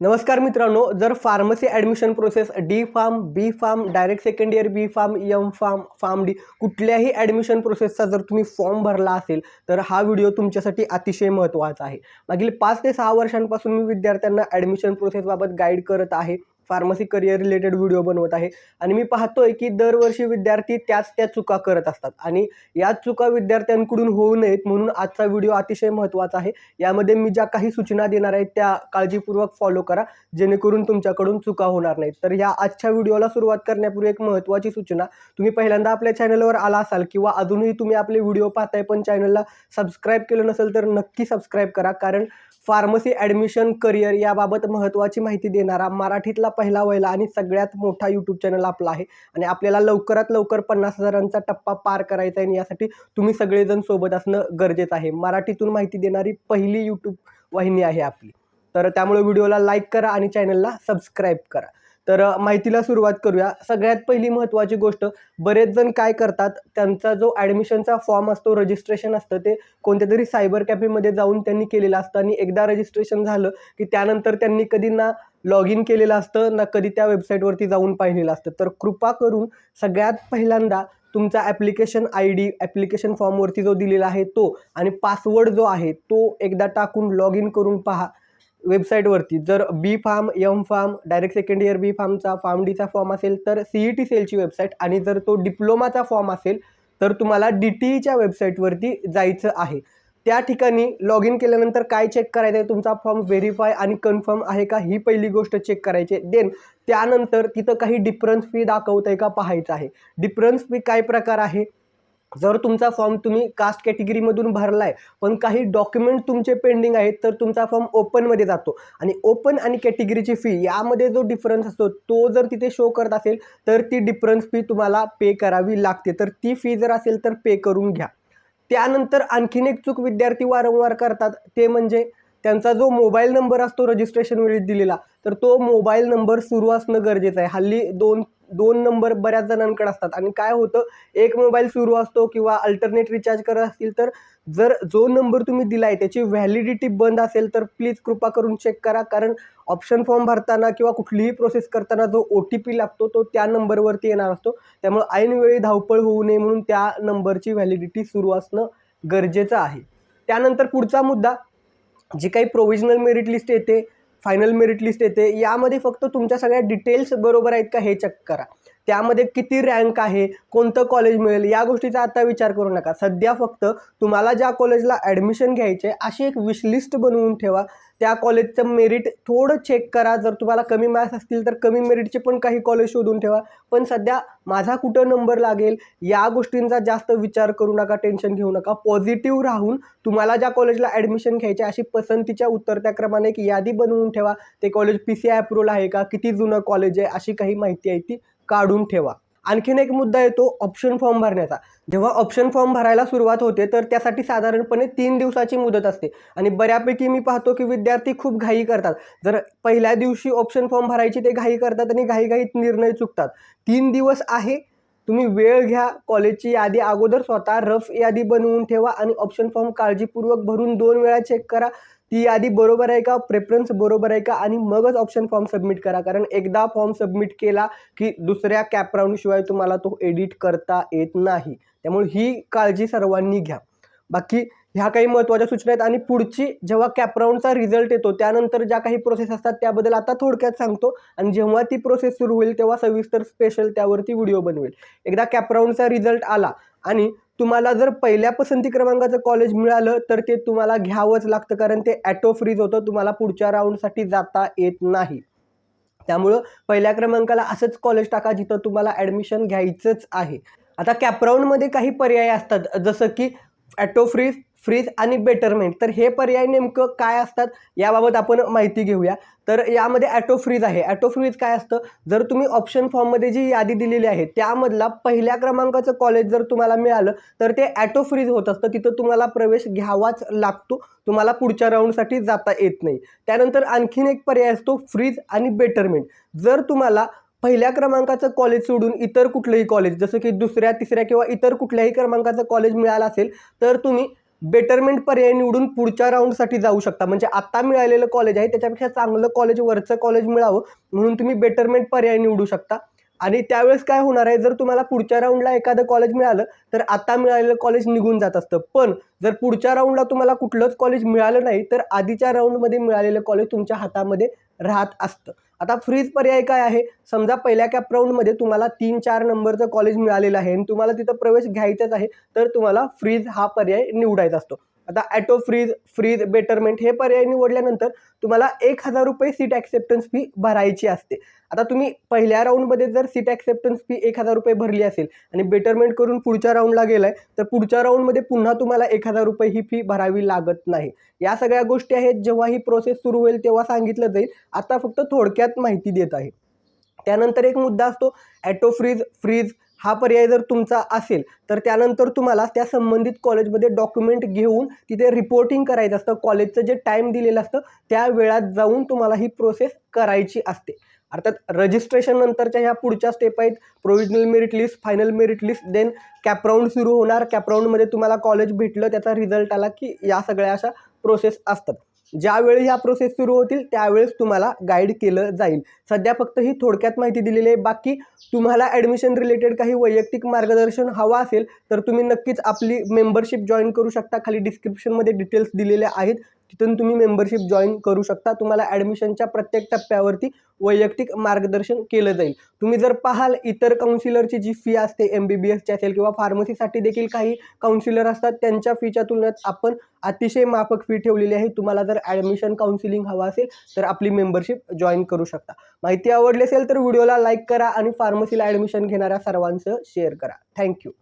नमस्कार मित्रांनो जर pharmacy admission process D pharm B pharm direct second year B pharm M pharm pharm D कुठल्याही admission प्रोसेसचा जर तुम्ही फॉर्म भरला असेल तर हा व्हिडिओ तुमच्यासाठी अतिशय महत्त्वाचा आहे. मागील पाच ते सहा वर्षांपासून मी विद्यार्थ्यांना ॲडमिशन प्रोसेसबाबत गाईड करत आहे. फार्मसी करिअर रिलेटेड व्हिडिओ बनवत आहे. आणि मी पाहतोय की दरवर्षी विद्यार्थी त्याच त्या चुका करत असतात. आणि याच चुका विद्यार्थ्यांकडून होऊ नयेत म्हणून आजचा व्हिडिओ अतिशय महत्त्वाचा आहे. यामध्ये मी ज्या काही सूचना देणार आहेत त्या काळजीपूर्वक फॉलो करा. जेणेकरून तुमच्याकडून चुका होणार नाहीत. तर या आजच्या व्हिडिओला सुरुवात करण्यापूर्वी एक महत्त्वाची सूचना. तुम्ही पहिल्यांदा आपल्या चॅनलवर आला असाल किंवा अजूनही तुम्ही आपले व्हिडिओ पाहताय पण चॅनलला सबस्क्राईब केलं नसेल तर नक्की सबस्क्राईब करा. कारण फार्मसी ॲडमिशन करिअर याबाबत महत्त्वाची माहिती देणारा मराठीतला पहिला वहिला आणि सगळ्यात मोठा यूट्यूब चॅनल आपला आहे. आणि आपल्याला लवकरात लवकर पन्नास हजारांचा टप्पा पार करायचा आहे आणि यासाठी तुम्ही सगळेजण सोबत असणं गरजेचं आहे. मराठीतून माहिती देणारी पहिली यूट्यूब वाहिनी आहे आपली. तर त्यामुळे व्हिडिओला लाईक करा आणि चॅनलला सबस्क्राईब करा. तर माहितीला सुरुवात करूया. सगळ्यात पहिली महत्त्वाची गोष्ट बरेच जण काय करतात त्यांचा जो ॲडमिशनचा फॉर्म असतो रजिस्ट्रेशन असतं ते कोणत्या तरी सायबर कॅफेमध्ये जाऊन त्यांनी केलेलं असतं आणि एकदा रजिस्ट्रेशन झालं की त्यानंतर त्यांनी कधी ना लॉग इन केलेलं असतं ना कधी त्या वेबसाईटवरती जाऊन पाहिलेलं असतं. तर कृपा करून सगळ्यात पहिल्यांदा तुमचा ॲप्लिकेशन आय डी ॲप्लिकेशन फॉर्मवरती जो दिलेला आहे तो आणि पासवर्ड जो आहे तो एकदा टाकून लॉग इन करून पहा. वेबसाईटवरती. जर B pharm M pharm direct second year B फार्मचा pharm डीचा फॉर्म असेल तर सी ई टी सेलची वेबसाईट आणि जर तो डिप्लोमाचा फॉर्म असेल तर तुम्हाला डी टी ईच्या वेबसाईटवरती जायचं आहे. त्या ठिकाणी लॉग इन केल्यानंतर काय चेक करायचं आहे तुमचा फॉर्म व्हेरीफाय आणि कन्फर्म आहे का ही पहिली गोष्ट चेक करायची. देन त्यानंतर तिथं काही डिफरन्स फी दाखवत आहे का पाहायचं आहे. डिफरन्स फी काय प्रकार आहे? जर तुमचा फॉर्म तुम्ही कास्ट कॅटेगरीमधून भरला आहे पण काही डॉक्युमेंट तुमचे पेंडिंग आहेत तर तुमचा फॉर्म ओपनमध्ये जातो. आणि ओपन आणि कॅटेगरीची फी यामध्ये जो डिफरन्स असतो तो जर तिथे शो करत असेल तर ती डिफरन्स फी तुम्हाला पे करावी लागते. तर ती फी जर असेल तर पे करून घ्या. त्यानंतर आणखीन एक चूक विद्यार्थी वारंवार करतात ते म्हणजे त्यांचा जो मोबाईल नंबर असतो रजिस्ट्रेशन वेळी दिलेला तर तो मोबाईल नंबर सुरू असणं गरजेचं आहे. हल्ली दोन दोन नंबर बऱ्याच जणांकडे असतात. आणि काय होतं एक मोबाईल सुरू असतो किंवा अल्टरनेट रिचार्ज करत असतील तर जर जो नंबर तुम्ही दिला आहे त्याची व्हॅलिडिटी बंद असेल तर प्लीज कृपा करून चेक करा. कारण ऑप्शन फॉर्म भरताना किंवा कुठलीही प्रोसेस करताना जो ओ टी पी लागतो तो त्या नंबरवरती येणार असतो. त्यामुळे ऐनवेळी धावपळ होऊ नये म्हणून त्या नंबरची व्हॅलिडिटी सुरू असणं गरजेचं आहे. त्यानंतर पुढचा मुद्दा जी काही प्रोव्हिजनल मेरिट लिस्ट येते फायनल मेरिट लिस्ट येते. यामध्ये फक्त तुमच्या सगळ्या डिटेल्स बरोबर आहेत का हे चेक करा. त्यामध्ये किती रँक आहे कोणतं कॉलेज मिळेल या गोष्टीचा आता विचार करू नका. सध्या फक्त तुम्हाला ज्या कॉलेजला ॲडमिशन घ्यायचे आहे अशी एक विशलिस्ट बनवून ठेवा. त्या कॉलेजचं मेरिट थोडं चेक करा. जर तुम्हाला कमी मार्क्स असतील तर कमी मेरिटचे पण काही कॉलेज शोधून ठेवा. पण सध्या माझा कुठं नंबर लागेल या गोष्टींचा जास्त विचार करू नका टेन्शन घेऊ नका. पॉझिटिव्ह राहून तुम्हाला ज्या कॉलेजला ॲडमिशन घ्यायचे अशी पसंतीच्या उतरत्या क्रमाने एक यादी बनवून ठेवा. ते college P C I approval आहे का? किती जुनं कॉलेज आहे? अशी काही माहिती आहे ती. काढून ठेवा. आणखीन एक मुद्दा येतो ऑप्शन फॉर्म भरण्याचा. जेव्हा ऑप्शन फॉर्म भरायला सुरुवात होते तर त्यासाठी साधारणपणे तीन दिवसाची मुदत असते. आणि बऱ्यापैकी मी पाहतो की विद्यार्थी खूप घाई करतात. जर पहिल्या दिवशी ऑप्शन फॉर्म भरायची ते घाई करतात आणि घाईघाईत निर्णय चुकतात. तीन दिवस आहे तुम्ही वेळ घ्या कॉलेजची यादी अगोदर स्वतः रफ यादी बनवून ठेवा आणि ऑप्शन फॉर्म काळजीपूर्वक भरून दोन वेळा चेक करा. ती यादी बरोबर आहे का? प्रेफरन्स बरोबर आहे का? आणि मगच ऑप्शन फॉर्म सबमिट करा. कारण एकदा फॉर्म सबमिट केला की दुसऱ्या कॅपराऊंडशिवाय तुम्हाला तो एडिट करता येत नाही. त्यामुळे ही काळजी सर्वांनी घ्या. बाकी ह्या काही महत्त्वाच्या सूचना आहेत आणि पुढची जेव्हा कॅपराऊंडचा रिझल्ट येतो त्यानंतर ज्या काही प्रोसेस असतात त्याबद्दल आता थोडक्यात सांगतो. आणि जेव्हा ती प्रोसेस सुरू होईल तेव्हा सविस्तर स्पेशल त्यावरती व्हिडिओ बनवेल. एकदा कॅपराऊंडचा रिझल्ट आला आणि तुम्हाला जर पहिल्या पसंती क्रमांकाचं कॉलेज मिळालं तर ते तुम्हाला घ्यावंच लागतं कारण ते ॲटो फ्रीज होतं तुम्हाला पुढच्या राऊंडसाठी जाता येत नाही. त्यामुळं पहिल्या क्रमांकाला असंच कॉलेज टाका जिथं तुम्हाला ॲडमिशन घ्यायचंच आहे. आता कॅपराऊंडमध्ये काही पर्याय असतात जसं की ॲटो फ्रीज फ्रीज आणि बेटरमेंट. तर हे पर्याय नेमकं काय असतात याबाबत आपण माहिती घेऊया. तर यामध्ये ॲटो फ्रीज आहे. ॲटो फ्रीज काय असतं? जर तुम्ही ऑप्शन फॉर्ममध्ये जी यादी दिलेली आहे त्यामधला पहिल्या क्रमांकाचं कॉलेज जर तुम्हाला मिळालं तर ते ॲटो फ्रीज होत असतं. तिथं तुम्हाला प्रवेश घ्यावाच लागतो. तुम्हाला पुढच्या राऊंडसाठी जाता येत नाही. त्यानंतर आणखीन एक पर्याय असतो फ्रीज आणि बेटरमेंट. जर तुम्हाला पहिल्या क्रमांकाचं कॉलेज सोडून इतर कुठलंही कॉलेज जसं की दुसऱ्या तिसऱ्या किंवा इतर कुठल्याही क्रमांकाचं कॉलेज मिळालं असेल तर तुम्ही बेटरमेंट पर्याय निवडून पुढच्या राऊंडसाठी जाऊ शकता. म्हणजे आत्ता मिळालेलं कॉलेज आहे त्याच्यापेक्षा चांगलं कॉलेज वरचं कॉलेज मिळावं म्हणून तुम्ही बेटरमेंट पर्याय निवडू शकता. आणि त्यावेळेस काय होणार आहे जर तुम्हाला पुढच्या राऊंडला एखादं कॉलेज मिळालं तर आता मिळालेलं कॉलेज निघून जात असतं. पण जर पुढच्या राऊंडला तुम्हाला कुठलंच कॉलेज मिळालं नाही तर आधीच्या राऊंडमध्ये मिळालेलं कॉलेज तुमच्या हातामध्ये राहत असतं. आता फ्रीज पर्याय काय आहे? समजा पहिल्या कॅप राऊंडमध्ये तुम्हाला तीन चार नंबरचं कॉलेज मिळालेलं आहे आणि तुम्हाला तिथं प्रवेश घ्यायचाच आहे तर तुम्हाला फ्रीज हा पर्याय निवडायचा असतो. आता ॲटो फ्रीज फ्रीज बेटरमेंट हे पर्याय निवडल्यानंतर तुम्हाला एक हजार रुपये सीट ॲक्सेप्टन्स फी भरायची असते. आता तुम्ही पहिल्या राऊंडमध्ये जर सीट ॲक्सेप्टन्स फी एक हजार रुपये भरली असेल आणि बेटरमेंट करून पुढच्या राऊंडला गेलाय तर पुढच्या राऊंडमध्ये पुन्हा तुम्हाला एक हजार रुपये ही फी भरावी लागत नाही. या सगळ्या गोष्टी आहेत जेव्हा ही प्रोसेस सुरू होईल तेव्हा सांगितलं जाईल. आता फक्त थोडक्यात माहिती देत आहे. त्यानंतर एक मुद्दा असतो ॲटो फ्रीज फ्रीज हा पर्याय जर तुमचा असेल तर त्यानंतर तुम्हाला त्या संबंधित कॉलेजमध्ये डॉक्युमेंट घेऊन तिथे रिपोर्टिंग करायचं असतं. कॉलेजचं जे टाईम दिलेलं असतं त्या वेळात जाऊन तुम्हाला ही प्रोसेस करायची असते. अर्थात रजिस्ट्रेशन नंतरच्या ह्या पुढच्या स्टेप आहेत. Provisional merit list final merit list then CAP round सुरू होणार. कॅपराऊंडमध्ये तुम्हाला कॉलेज भेटलं त्याचा रिझल्ट आला की या सगळ्या अशा प्रोसेस असतात. ज्यावेळी ह्या प्रोसेस सुरू होतील त्यावेळेस तुम्हाला गाईड केलं जाईल. सध्या फक्त ही थोडक्यात माहिती दिलेली आहे. बाकी तुम्हाला ॲडमिशन रिलेटेड काही वैयक्तिक मार्गदर्शन हवं असेल तर तुम्ही नक्कीच आपली मेंबरशिप जॉईन करू शकता. खाली डिस्क्रिप्शनमध्ये डिटेल्स दिलेले आहेत. तिथून तुम्ही मेंबरशिप जॉईन करू शकता. तुम्हाला ॲडमिशनच्या प्रत्येक टप्प्यावरती वैयक्तिक मार्गदर्शन केलं जाईल. तुम्ही जर पाहाल इतर काउन्सिलरची जी फी असते एम बी बी एसची असेल किंवा फार्मसीसाठी देखील काही काउन्सिलर असतात त्यांच्या फीच्या तुलनेत आपण अतिशय माफक फी ठेवलेली आहे. तुम्हाला जर ॲडमिशन काउन्सिलिंग हवं असेल तर आपली मेंबरशिप जॉईन करू शकता. माहिती आवडली असेल तर व्हिडिओला लाईक करा आणि फार्मसीला ॲडमिशन घेणाऱ्या सर्वांचं शेअर करा. थँक्यू